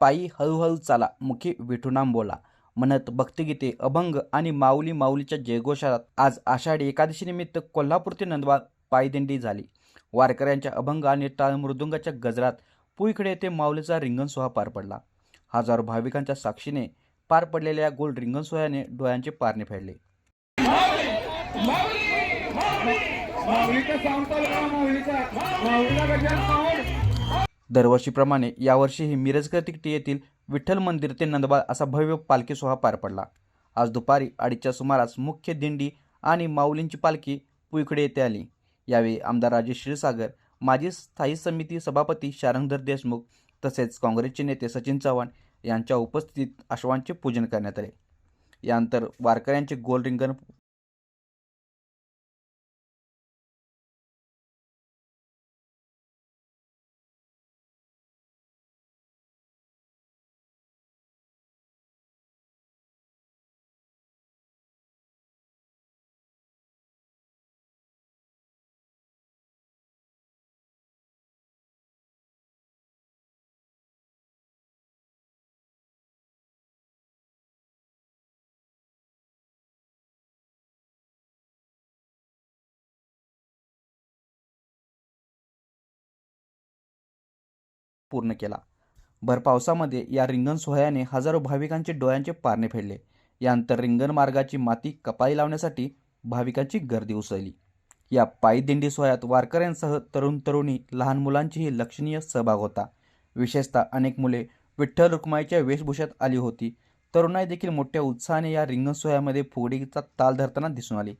पायी हळूहळू चाला मुखी विठुनाम बोला. म्हणत भक्तिगीते अभंग आणि माऊली माऊलीच्या जयघोषात आज आषाढी एकादशीनिमित्त कोल्हापूर ते नंदवा पायदिंडी झाली. वारकऱ्यांच्या अभंग आणि टाळ मृदुंगाच्या गजरात पुईकडे येथे माऊलीचा रिंगण सोहा पार पडला. हजारो भाविकांच्या साक्षीने पार पडलेल्या या गोल रिंगण सोहळ्याने डोळ्यांचे पारणे फेडले. माऊलीचा साऊंड चालू माऊलीचा? माऊलीला गजान दरवर्षीप्रमाणे यावर्षीही मिरजकर तिकटी येथील विठ्ठल मंदिर ते नंदबाळ असा भव्य पालखी सोहळा पार पडला. आज दुपारी अडीचच्या सुमारास मुख्य दिंडी आणि माऊलींची पालखी पुईकडे येथे आली. यावेळी आमदार राजेश क्षीरसागर माजी स्थायी समिती सभापती शारंगधर देशमुख तसेच काँग्रेसचे नेते सचिन चव्हाण यांच्या उपस्थितीत अश्वांचे पूजन करण्यात आले. यानंतर वारकऱ्यांचे गोल रिंगण पूर्ण केला. भर पावसामध्ये या रिंगण सोहळ्याने हजारो भाविकांचे डोळ्यांचे पारणे फेडले. यानंतर रिंगण मार्गाची माती कपाळी लावण्यासाठी भाविकांची गर्दी उसळली. या पायी दिंडी सोहळ्यात वारकऱ्यांसह तरुण तरुणी लहान मुलांचीही लक्षणीय सहभाग होता. विशेषतः अनेक मुले विठ्ठल रुक्माईच्या वेशभूषात आली होती. तरुणाई देखील मोठ्या उत्साहाने या रिंगण सोहळ्यामध्ये फुगडीचा ताल धरताना दिसून आली.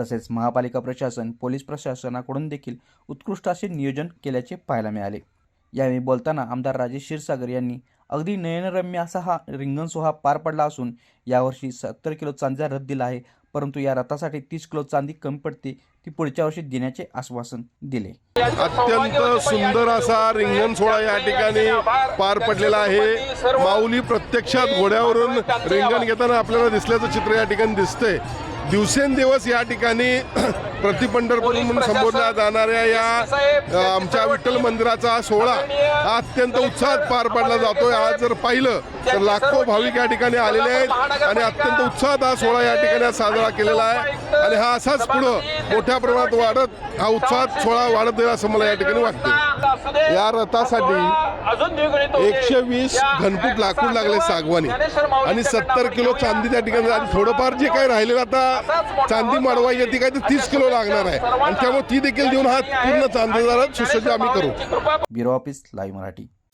तसेच महापालिका प्रशासन पोलीस प्रशासनाकडून देखील उत्कृष्ट असे नियोजन केल्याचे पाहायला मिळाले. यावेळी बोलताना आमदार राजेश क्षीरसागर यांनी अगदी नयनरम्य असा हा रिंगण सोहा पार पडला असून यावर्षी सत्तर किलो चांदीचा रथ दिला आहे परंतु या रथासाठी तीस किलो चांदी कमी पडते ती पुढच्या वर्षी देण्याचे आश्वासन दिले. अत्यंत सुंदर असा रिंगण सोहळा या ठिकाणी पार पडलेला आहे. माऊली प्रत्यक्षात घोड्यावरून रिंगण घेताना आपल्याला दिसल्याचं चित्र या ठिकाणी दिसतंय. दिवसेंदिवस या ठिकाणी प्रतिपंढरपूर म्हणून संबोधल्या जाणाऱ्या या आमच्या विठ्ठल मंदिराचा हा सोहळा हा अत्यंत उत्साहात पार पडला जातोय. आज जर पाहिलं तर लाखो भाविक या ठिकाणी आलेले आहेत आणि अत्यंत उत्साहात हा सोहळा या ठिकाणी साजरा केलेला आहे. आणि हा असाच पुढं मोठ्या प्रमाणात वाढत हा उत्साहात सोहळा वाढत जाईल असं मला या ठिकाणी वाटतं या रथासाठी एकशे वीस घनफूट लाकूड लागले सागवानी. आणि सत्तर किलो चांदी त्या ठिकाणी आणि थोडंफार जे काही राहिलेलं आता चांदी मडवायची ती काय ते तीस किलो लागणार आहे. आणि त्यामुळे ती देखील देऊन हा पूर्ण रथ सुसज्ज आम्ही करू. Bureau office live Marathi.